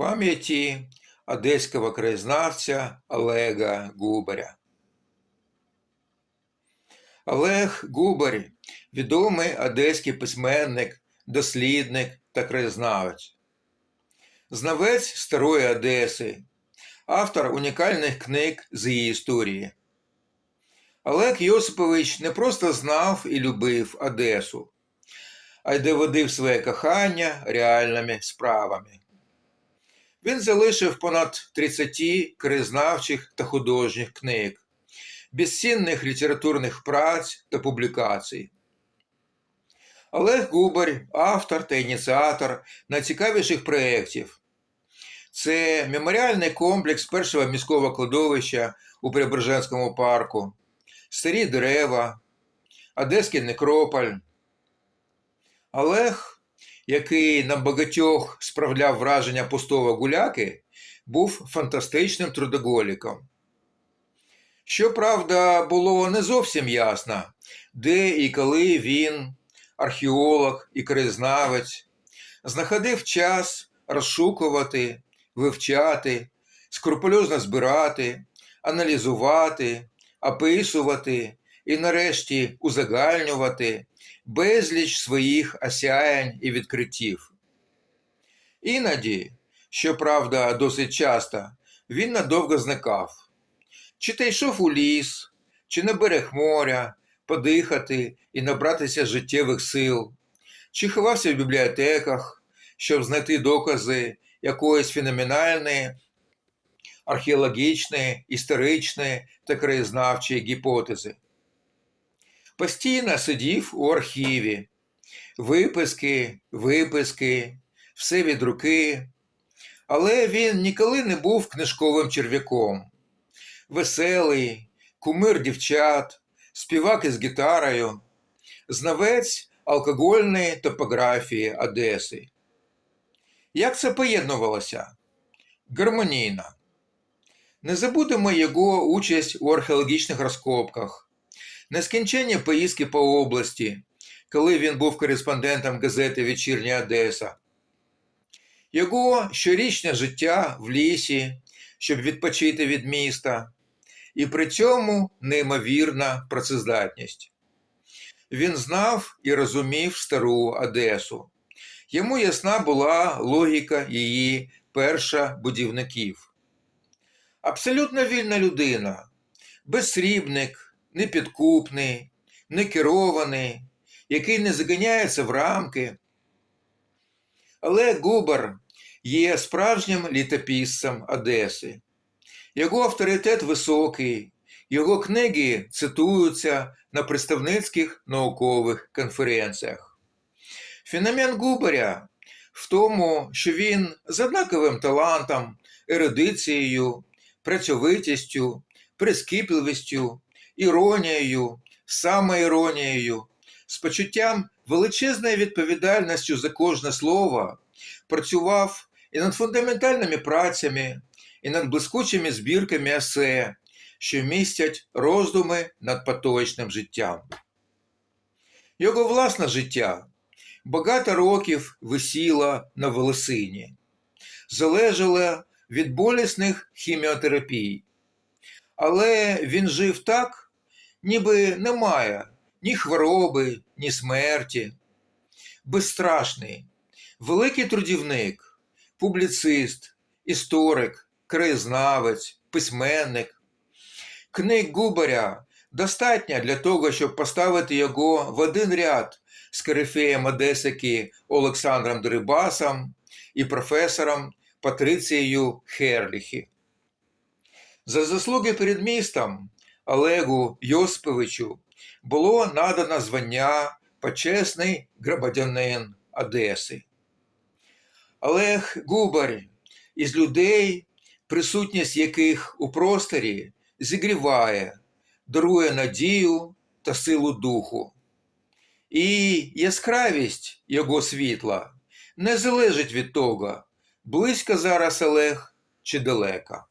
пам'яті одеського краєзнавця Олега Губаря. Олег Губар відомий одеський письменник, дослідник та краєзнавець. Знавець Старої Одеси, автор унікальних книг з її історії. Олег Йосипович не просто знав і любив Одесу, а й доводив своє кохання реальними справами. Він залишив понад 30 краєзнавчих та художніх книг, безцінних літературних праць та публікацій. Олег Губар автор та ініціатор найцікавіших проєктів. Це меморіальний комплекс першого міського кладовища у Преображенському парку, старі дерева, Одеський некрополь. Олег, який на багатьох справляв враження пустого гуляки, був фантастичним трудоголіком. Щоправда, було не зовсім ясно, де і коли він, археолог і краєзнавець, знаходив час розшукувати, вивчати, скрупульозно збирати, аналізувати, описувати і нарешті узагальнювати безліч своїх осяянь і відкриттів. Іноді, щоправда, досить часто, він надовго зникав. Чи то йшов у ліс, чи на берег моря, подихати і набратися життєвих сил, чи ховався в бібліотеках, щоб знайти докази якоїсь феноменальної, археологічної, історичної та краєзнавчої гіпотези. Постійно сидів у архіві, виписки, виписки, все від руки, але він ніколи не був книжковим черв'яком. Веселий, кумир дівчат, співак із гітарою, знавець алкогольної топографії Одеси. Як це поєднувалося? Гармонійно. Не забудемо його участь у археологічних розкопках, нескінченні поїздки по області, коли він був кореспондентом газети Вечірня Одеса, його щорічне життя в лісі, щоб відпочити від міста, і при цьому неймовірна працездатність. Він знав і розумів стару Одесу. Йому ясна була логіка її перша будівників. Абсолютно вільна людина, безсрібник, непідкупний, некерований, який не заганяється в рамки. Але Губар є справжнім літописцем Одеси. Його авторитет високий, його книги цитуються на представницьких наукових конференціях. Феномен Губаря в тому, що він з однаковим талантом, ерудицією, працьовитістю, прискіпливістю, іронією, самоіронією, з почуттям величезної відповідальністю за кожне слово працював і над фундаментальними працями, і над блискучими збірками есе, що містять роздуми над поточним життям. Його власне життя багато років висіло на волосині, залежало від болісних хіміотерапій. Але він жив так, ніби немає ні хвороби, ні смерті. Безстрашний, великий трудівник, публіцист, історик, краєзнавець, письменник. Книг Губаря достатньо для того, щоб поставити його в один ряд з корифеєм Одесики Олександром Дерибасом і професором Патрицією Херліхі. За заслуги перед містом Олегу Йосиповичу було надано звання почесний громадянин Одеси. Олег Губар із людей, присутність яких у просторі зігріває, дарує надію та силу духу. І яскравість його світла не залежить від того, близько зараз Олег чи далеко.